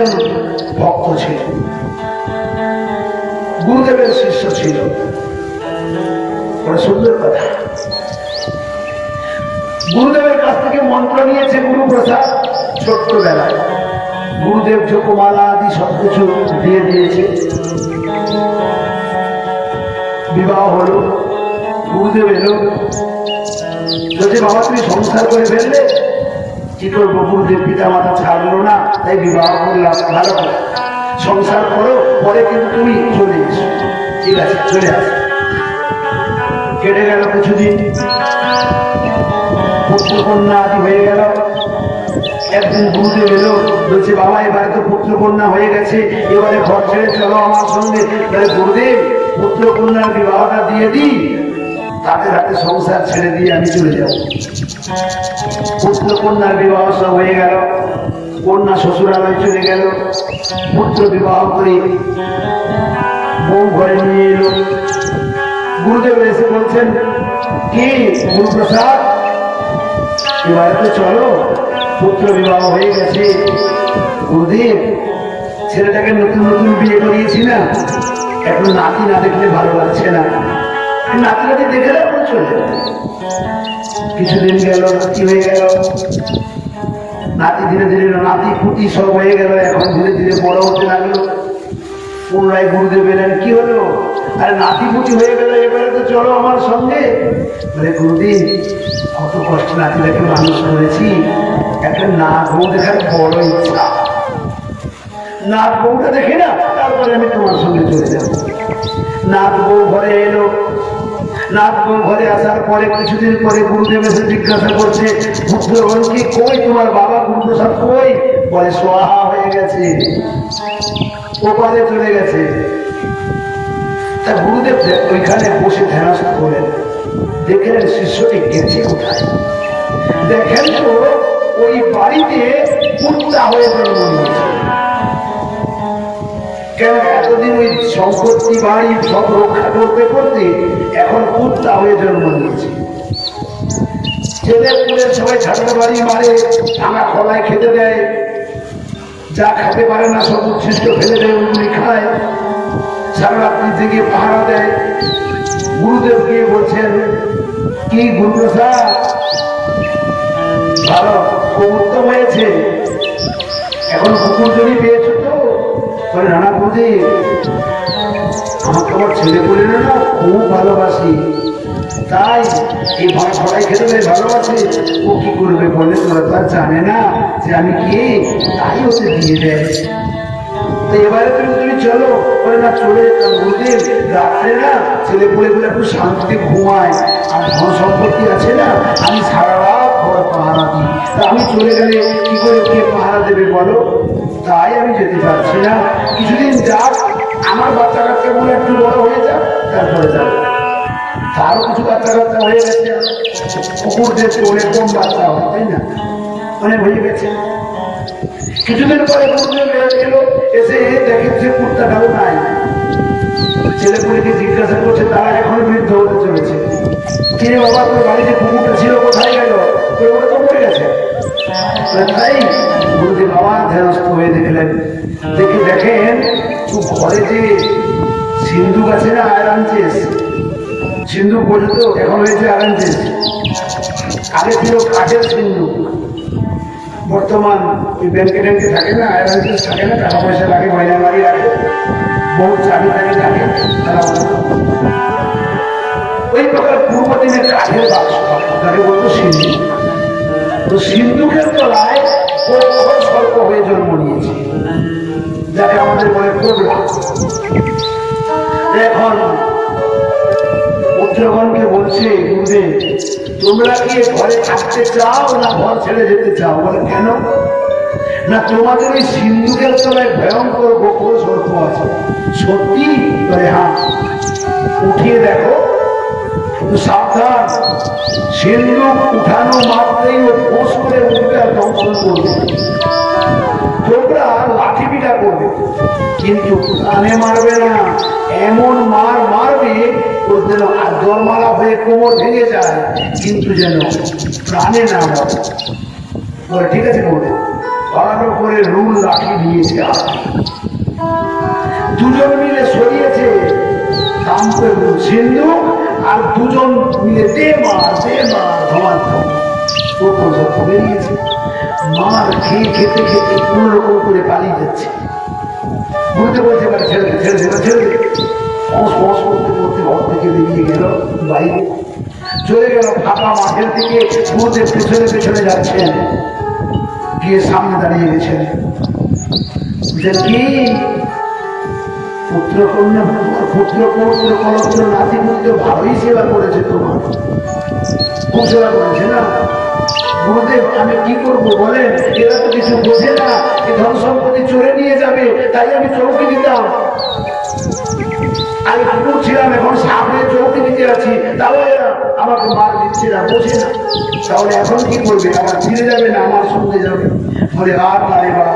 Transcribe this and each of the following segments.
একজন ভক্ত ছিল। গুরুদেবের শিষ্য ছিল। সুন্দর কথা। গুরুদেবের কাছ থেকে মন্ত্র নিয়েছে গুরু প্রসাদ ছোট্টবেলায়। গুরুদেব জপমালা আদি সবকিছু দিয়ে দিয়েছে। বিবাহ হলো, গুরুদেব এলো। বলছে বাবা তুমি সংসার করে ফেললে করব গুরুদেব পিতা মাতা ছাড়লো না, তাই বিবাহ করলাম ভালো করে সংসার করো, পরে কিন্তু তুমি চলে এসো। ঠিক আছে, চলে আসো। কেটে গেল কিছুদিন। পুত্র কন্যা আদি হয়ে গেল। একদিন গুরুদেব এলো, বলছে, বাবা, এবারে তো পুত্র কন্যা হয়ে গেছে, এবারে ঘর ছেড়ে চলো আমার সঙ্গে। তাহলে গুরুদেব পুত্র কন্যার বিবাহটা দিয়ে দিই। তাদের হাতে সংসার ছেড়ে দিয়ে আমি চলে যাব। পুত্র কন্যার বিবাহ সব হয়ে গেল। কন্যা শ্বশুরালয় চলে গেল। পুত্র বিবাহ করে বউ ঘরে নিয়ে এলো। গুরুদেব এসে বলছেন, কি গুরুপ্রসাদ? এবারে তো চলো, পুত্র বিবাহ হয়ে গেছে। গুরুদেব, ছেলেটাকে নতুন নতুন বিয়ে করিয়েছি না? এখন নাতি না দেখলে ভালো লাগছে না। নাতি নাতি দেখে রাখব চলে। কিছুদিন গেল নাতি হয়ে গেল। নাতি ধীরে ধীরে নাতি পুতি সব হয়ে গেল, এখন ধীরে ধীরে বড় হতে লাগল। পুনরায় গুরুদেব এলেন, কি হলো? আরে নাতি পুতি হয়ে গেল, এবারে তো চলো আমার সঙ্গে। বলে গুরুদেব কত কষ্ট নাতিটাকে মানুষ করেছি। একটা নাক বউ দেখার বড় ইচ্ছা। নাক বউটা দেখে না, তারপরে আমি তোমার সঙ্গে চলে যাব। নাক বউ ঘরে এলো নাক ঘরে আসার পরে কিছুদিন পরে গুরুদেব জিজ্ঞাসা করছে পুত্রগণ কি কই? তোমার বাবা গুরুপ্রসাদ কই? বলে, সোহা হয়ে গেছে। ওপারে চলে গেছে। তা গুরুদেব ওইখানে বসে ধ্যানস্থ করেন দেখলেন শিষ্যটি গেছে কোথায়? দেখেন তো, ওই বাড়িতে কুত্তা হয়ে জন্ম নিয়েছে। এতদিন ওই সম্পত্তি, বাড়ি, সব রক্ষা করতে করতে এখন কুত্তা হয়ে জন্ম নিয়েছে? ছেলে পুলে সবাই ঝাঁটা বাড়ি মারে, ভাঙা খোলায় খেতে দেয়। যা খেতে পারে না, সব উচ্ছিষ্ট ফেলে দেয় অমনি খায়। সারা রাত্রি থেকে পাহারা দেয়। গুরুদেব গিয়ে বলছেন, কি গুরুপ্রসাদ ভালো খুব হয়েছে। এখন কুকুর জমি পেয়েছ তো? বলে রানা গুরুদেব আমাকে আমার ছেলে বলে না খুব ভালোবাসি। তাই এই ভাড়া ভাড়াই খেতে দেয় ভালোবাসে। ও কি করবে বলে তোরা তো জানে না যে আমি কে? তাই ওকে দিয়ে দেয়। তো এবারে তুমি তুমি চলো। বলে, না, চলে যেতাম গুরুদেব রাত্রে না, ছেলে পুলে গুলো একটু শান্তিতে ঘুমায়। আর ধন সম্পত্তি আছে না, আমি সারা রাত ঘর পাহারা দিই। তা আমি চলে গেলে কি করে কে পাহারা দেবে বলো? তাই আমি যেতে পারছি না। কিছুদিন যাক, আমার বাচ্চা কাচ্চা গুলো একটু বড় হয়ে যাক, তারপরে যাব। তারও কিছু বাচ্চা কাচ্চা হয়ে গেছে। কুকুরদের তো অনেক কম বাচ্চা হয় তাই না? অনেক হয়ে গেছে। কিছুদিন পরে এলো, এসে দেখে যে কুর্তাটাও নাই। ছেলেপুলেকে জিজ্ঞাসা করছে, তারা এখন বৃদ্ধ হতে চলেছে। কিরে বাবা, তোর বাড়িতে কুকুরটা ছিল, কোথায় গেল? গেছে গুরুদেব বাবা ধ্যানস্থ হয়ে দেখলেন দেখে দেখেন ঘরে যে সিন্ধু আছে না আয়রানচেস সিন্ধু পর্যন্ত এখন হয়েছে আয়রানচেস আগে ছিল কাঠের সিন্ধু। বর্তমান ওই ব্যাংকে ট্যাঙ্কে থাকে না আয়রানচেস থাকে না টাকা পয়সা লাগে বাড়ি রাখে বহু চাবি টাবি থাকে তারা সিন্ধুকের তলায় স্বল্প হয়ে জন্ম নিয়েছে। যাকে আমাদের বলে কোবরা এখন পুত্রগণকে বলছে, গুরুদেব, তোমরা কি ঘরে থাকতে চাও না ঘর ছেড়ে যেতে চাও? বলে, কেন? না, তোমাদের ওই সিন্ধুকের তলায় ভয়ঙ্কর গোকুল সর্প আছে। সত্যি? বলে হ্যাঁ। উঠিয়ে দেখো সাবধান সিন্ধু উঠানো মাত্রেই ও ফোঁস করে উঠবে দংশন করবে। দুজন মিলে সরিয়েছে। সিন্ধু আর দুজন মিলে দে মার দে মার ধমার ধম বেরিয়েছে মার খেয়ে খেতে খেতে কোন রকম করে পালিয়ে যাচ্ছে। বুঝতে বলছে এবার ছেড়ে দে ছেড়ে দে ছেড়ে দে ফস করতে করতে ঘর থেকে বেরিয়ে গেল বাইরে। চলে গেল ফাঁকা মাঠের দিকে গুরুদেব পেছনে পেছনে যাচ্ছেন। গিয়ে সামনে দাঁড়িয়ে গেছেন। কি? পুত্র কন্যা, পুত্র পৌত্র কলত্র নাতি পুত্র ভালোই সেবা করেছে তোমার। খুব সেবা করেছে না? গুরুদেব, আমি কি করব বলেন? এরা তো কিছু বোঝে না। এ ধন সম্পত্তি চলে নিয়ে যাবে, তাই আমি চৌকি দিতাম। আমি কুকুর ছিলাম, এখন সামনে চৌকি দিতে আছি। তাহলে এরা আমাকে মার দিচ্ছে না, বোঝে না। তাহলে এখন কি করবে? আমার ফিরে যাবে না, আমার সঙ্গে যাবে। বলে, আর না রে বাবা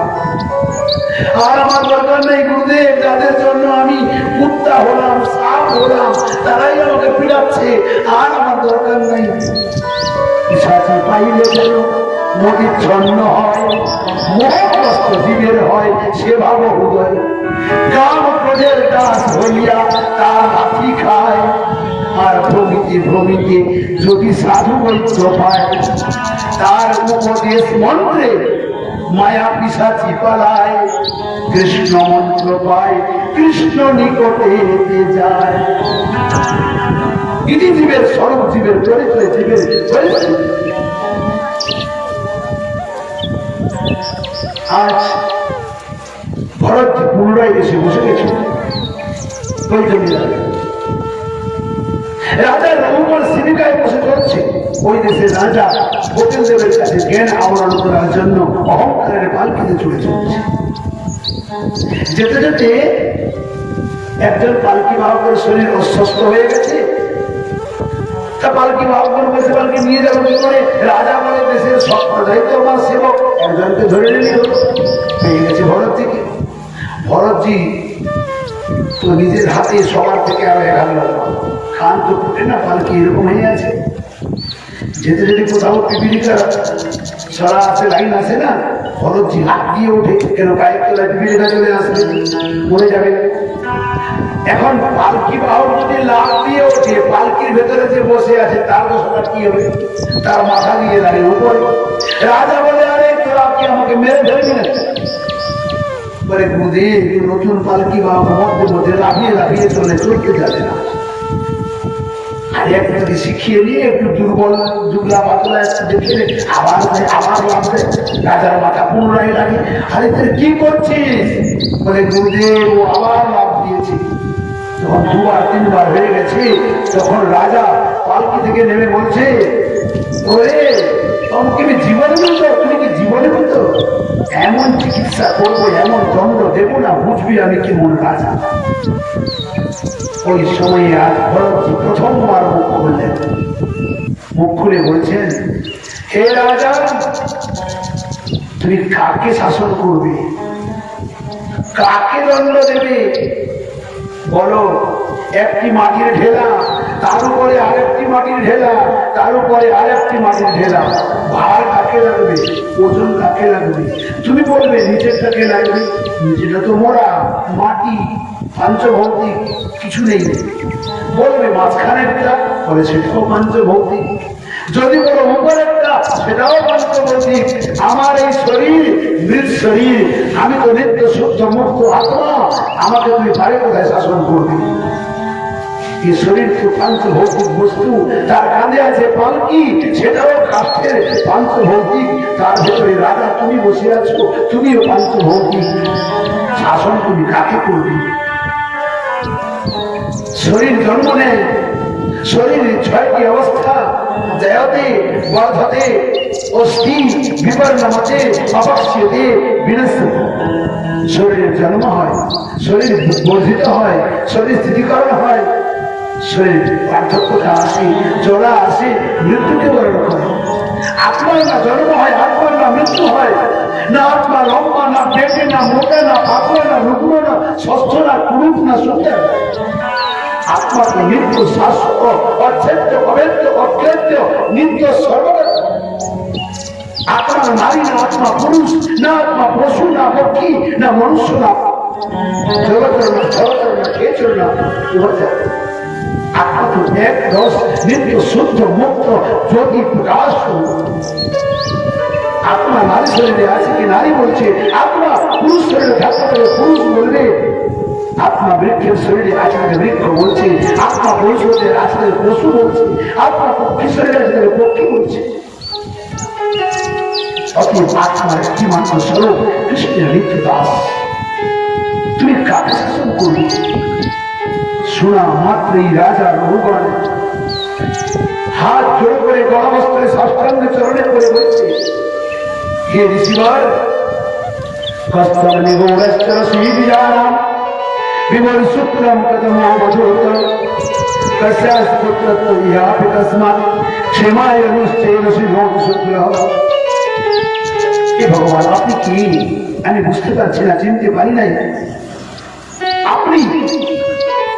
আর আমার দরকার নেই গুরুদেব, যাদের জন্য আমি কুত্তা হলাম, সাপ হলাম, তারাই আমাকে পিড়াচ্ছে আর আমার দরকার নেই। পিসাচি পাইলে যেন নদীর ছন্ন হয় জীবের হয় সে ভাব উদয় কাম প্রজের দাস হইয়া তার হাতি খায়, আর প্রভৃতি প্রভৃতি যদি সাধু বৈদ্য পায়, তার উপদেশ মন্ত্রে মায়া পিসাচি পালায়, কৃষ্ণ মন্ত্র পায়, কৃষ্ণ নিকটে এতে যায়। ইনি জীবের স্বরূপ, জীবের চরিত্রে, জীবের আজ ভরত পুনরায় এসে বসে গেছে। রাজা। রঘুবর সিবিকায় বসে চলছে ওই দেশের রাজা হোটেল দেবের কাছে জ্ঞান আবরণ করার জন্য অহংকারের পালকিতে চলে যেতে যেতে একজন পালকি বাহকের শরীর অস্বস্ত হয়ে গেছে। তা পালকি বাহকের বসে পালকি নিয়ে যাব কি করে? রাজা বলে, দেশের সব প্রজাই তো আমার সেবক। একজনকে ধরে নিল। পেয়ে গেছে ভরতজিকে। ভরতজি তো নিজের হাতে সবার থেকে আর এগাল খান তো ফুটে না, পালকি এরকম হয়ে আছে। যেতে যদি কোথাও ছড়া আছে লাইন আছে না? ওঠে, কেন চলে আসবে? যাবে। এখন পালকি লাভ দিয়ে ওঠে, পালকির ভেতরে যে বসে আছে, তার দশাটা কি হবে? তার মাথা দিয়ে দাঁড়িয়ে উপরে। রাজা বলে, আরে, তোরা কি আমাকে মেরে ধরবি না বলে বুধে নতুন পালকি বাহক মধ্যে মধ্যে লাফিয়ে লাফিয়ে চলে, চলতে যাবে না। একটু শিখিয়ে নিয়ে একটু দুর্বল দুর্গা পাতলা একটু দেখে আবার আবার লাগবে। রাজার মাথা পুনরায় লাগে। আরে তুই কি করছিস? বলে, গুরুদেব, ও আবার লাভ দিয়েছে। যখন দুবার, তিনবার হয়ে গেছে। তখন রাজা পালকি থেকে নেমে বলছে, ওরে তোমাকে জীবনে বলতো তুমি কি জীবনে বলতো এমন চিকিৎসা করব, এমন দণ্ড দেবো না, বুঝবি আমি কেমন রাজা? ওই সময়ে আজ ভরতজি প্রথমবার মুখ খুললেন। মুখ খুলে বলছেন, হে রাজা, তুমি কাকে শাসন করবে? কাকে দণ্ড দেবে? বলো, একটি মাটির ঢেলা তার উপরে আরেকটি মাটির ঢেলা, তার উপরে আরেকটি মাটির ঢেলা। ভার কাকে লাগবে? ওজন কাকে লাগবে? তুমি বলবে নিচেরটাকে লাগবে। নিচেটা তো মোড়া, মাটি, পাঞ্চভৌতিক, কিছু নেই। বলবে মাঝখানেরটা বলে, সেটাও পাঞ্চভৌতিক। যদি বলো উপরেরটা সেটাও পাঞ্চভৌতিক। আমার এই শরীর, মৃত শরীর, আমি তো নিত্য শুদ্ধ মুক্ত আত্মা, আমাকে তুমি পারে কোথায় শাসন করবি? শরীর বস্তু? তার কাঁধে আছে সেটাও তার রাজা, তুমি বসে আছো, তুমিও পাঞ্চভৌতিক শাসন তুমি কাকে করবি? শরীর জন্ম নেয় শরীরের ছয়টি অবস্থা। শরীরের জন্ম হয়, শরীর বর্ধিত হয়, শরীর স্থিতিকরণ হয়। শরীর পার্থক্যটা আসে, জোড়া আসে, মৃত্যুকে বরণ করে। আত্মার না জন্ম হয়, আত্মার না মৃত্যু হয়। না আত্মা লম্বা, না পেটে না মোটা, না পাতলা, না রুগ্ন, না ষষ্ঠ, না কুরুপ, না সুন্দর আত্মাকে নিত্য শাশ্বত, অচ্ছেদ্য, অবেদ্য অক্লেদ্য নিত্য সর্বদা। আত্মা নারী না আত্মা পুরুষ, না আত্মা পশু, না পক্ষী, না মনুষ্য, না জগতর না জগতর না খেচর না এক রস নিত্য শুদ্ধ মুক্ত প্রকাশ আত্মা নারী শরীরে আছে কি নারী বলছে? আত্মা পুরুষ শরীরে থাকতে পারে, পুরুষ বলবে আত্মা বৃক্ষের শরীরে আছে তাকে বৃক্ষ বলছে, আত্মা আছে তাকে পশু বলছে, আত্মা পক্ষী শরীরে আছে পক্ষী বলছে। একটি মাত্র স্বরূপ কৃষ্ণের নিত্য দাস। তুমি কাকে শাসন করবে? শোনা মাত্রই রাজা রঘুগণ হাত জোড় করে গণবস্ত্রে সাষ্টাঙ্গ চরণে করে বলছে হে ঋষিবার কস্তম নিগৌরস্তর শ্রীবিজানাম বিমল শুক্রম কদমো বধূতম কস্যাস পুত্রত্ব ইহাপি তস্মাৎ ক্ষমায় অনুষ্ঠেন শিবম শুক্র হে ভগবান আপনি কি আমি বুঝতে পারছি না চিনতে পারি নাই আপনি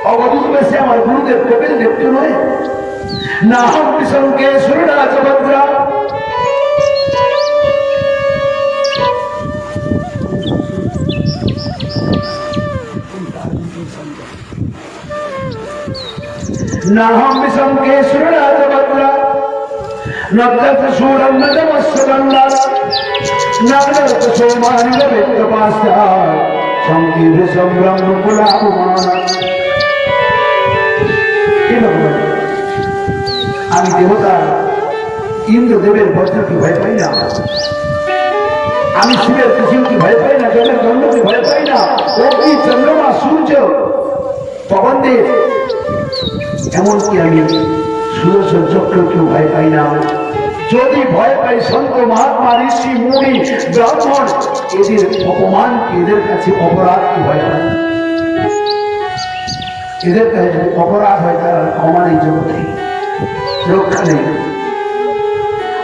অবধূত বেশে আমার গুরুদেব কবির দেবকে নয় না হম বিসঙ্গে সুররাজ ভদ্রা না হম বিসঙ্গে সুররাজ ভদ্রা নদ্দত সুরম বিত্তপাস্তা সংকীর্ণ সম্ভ্রম কুলাপমান আমি দেবতা, ইন্দ্রদেবের বজ্রকে ভয় পাই না? আমি শিবের পৃথিবীকে ভয় পাই না? জলের দণ্ডকে ভয় পাই না? অগ্নি, চন্দ্রমা, সূর্য পবনদেব এমনকি আমি সুদর্শন চক্রকেও ভয় পাই না। যদি ভয় পাই সন্ত মহাত্মা, ঋষি, মুনি, ব্রাহ্মণ, এদের অপমান এদের কাছে অপরাধ কি ভয় পাই এদের কাছে অপরাধ হয় তার নেই জগতে রক্ষা নেই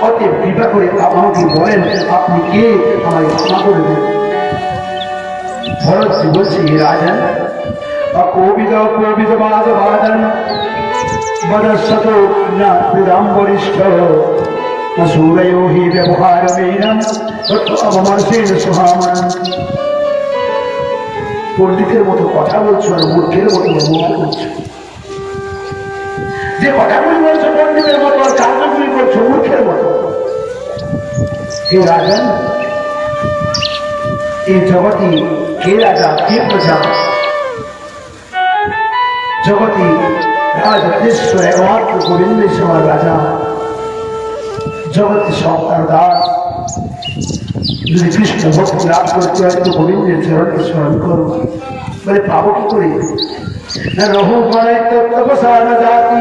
অতএব কৃপা করে আমাকে বলেন, আপনি কে? আমাকে ক্ষমা করে দেন। ভরত বলছে রাজন অকোবিদ কোবিদ বাদ বাদন বদস্বত না বিরাম বরিষ্ঠ অসুরয়ো হি ব্যবহার মেনম অবমর্ষেন সুহামন পণ্ডিতের মতো কথা বলছো আর মূর্খের মতো ব্যবহার করছ যে কথাগুলি বলছো পণ্ডিতের মতো কাজগুলি করছ মূর্খের মতো। হে রাজন এই জগতে কে রাজা কে প্রজা, জগতে রাজ রাজেশ্বর একমাত্র গোবিন্দেশ্বর রাজা, জগতে সব তার দাস। যদি কৃষ্ণ ভক্তি লাভ করতে হয়, তো গোবিন্দের চরণকে স্মরণ করো। বলে পাবো কি করে? না রহু মানে তপসান জাতি।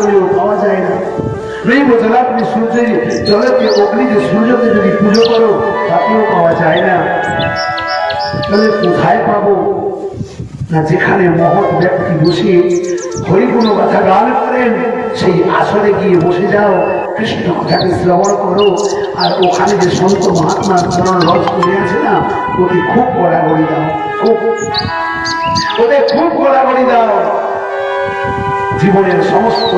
করলেও পাওয়া যায় না। নৈব জলাগ্নি সূর্যে জলকে অগ্নিতে সূর্যকে যদি পুজো করো, তাতেও পাওয়া যায় না। তাহলে কোথায় পাবো? না, যেখানে মহৎ ব্যক্তি বসে হরিগুণ কথা গান করেন, সেই আসরে গিয়ে বসে যাও, কৃষ্ণ কথাকে শ্রবণ করো, আর ওখানে যে সন্ত মহাত্মার চরণ রস করে আছে না, ওকে খুব গড়াগড়ি দাও, খুব। ওদের খুব গড়াগড়ি দাও। জীবনের সমস্ত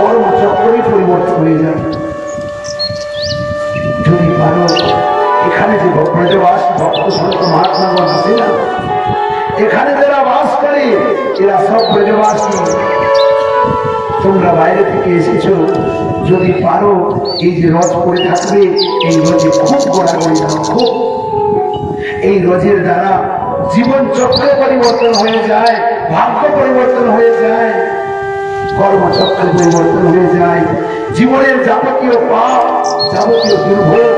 কর্মচক্রই পরিবর্তন হয়ে যাবে। যদি পারো, এখানে যে ব্রজবাস ভক্ত সন্ত মহাত্মাগণ আছে না? এখানে যারা বাস করে, এরা সব ব্রজবাসী। তোমরা বাইরে থেকে এসেছ, যদি পারো, এই যে রথ পড়ে থাকবে, এই রথে খুব গড়াগড়ি দাও খুব। এই রজের দ্বারা জীবন চক্র পরিবর্তন হয়ে যায়, ভাগ্য পরিবর্তন হয়ে যায়। কর্মচক্র পরিবর্তন হয়ে যায় জীবনের যাবতীয় পাপ, যাবতীয় দুর্ভোগ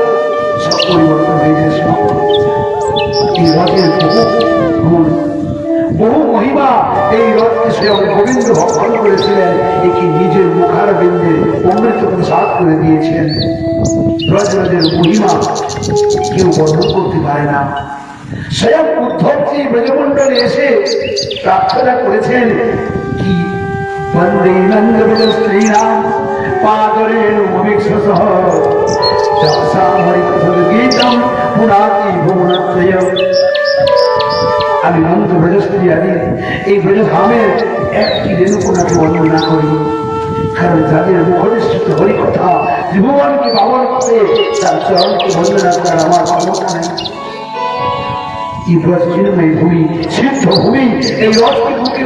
সব পরিবর্তন হয়ে যায় সব। এই রথের বহু মহিমা এই রথকে স্বয়ং গোবিন্দ ভক্ষণ করেছিলেন। একে নিজের মুখার বিন্দে অমৃত প্রসাদ করে দিয়েছেন। ব্রজরাজের মহিমা কেউ বর্ণন করতে পারে না। স্বয়ং উদ্ধবজি ব্রজমণ্ডলে এসে প্রার্থনা করেছেন, কি বন্দে নন্দ ব্রজ শ্রীরাম পাদরেণ অভিক্ষসহ গীতম, পুরাতি ভুবনত্রয়ম আমি নন্দ ব্রজস্ত্রী আদি এই ব্রজধামের একটি রেণুকোনাকে বর্ণনা করি। কারণ যাদের মুখনিষ্ঠিত হরিকথা, ত্রিভুবনকে বাবন করে তার চরণকে বন্দনা করার আমার ক্ষমতা এই ব্রজচিন্ময় ভূমি, সিদ্ধ ভূমি, এই রথকে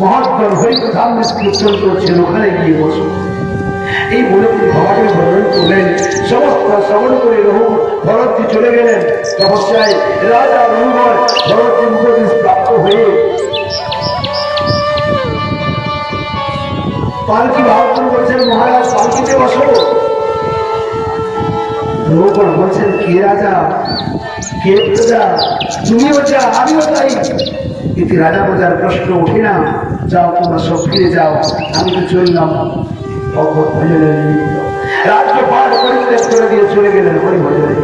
মহাত্মর হরি প্রধান কীর্তন করছেন ওখানে গিয়ে বসো। এই বলে তিনি ভবাকে বর্ণন করলেন। সমস্ত শ্রবণ করে রঘু ভরতজি চলে গেলেন। তপস্যায় রাজা রঘুবর ভরতজি উপদেশ প্রাপ্ত হয়ে পালকি ভাবন বলছেন, মহারাজ, পালকিতে বসো। রঘুবর বলছেন, কে রাজা? কে প্রজা? তুমিও যা, আমিও তাই। এতে রাজা প্রজার প্রশ্ন ওঠে না, যাও তোমরা সব ফিরে যাও, আমি তো চললাম। ভগবত ভজনের নিমিত্ত রাজ্য পাঠ করে চলে গেলেন হরি ভজনে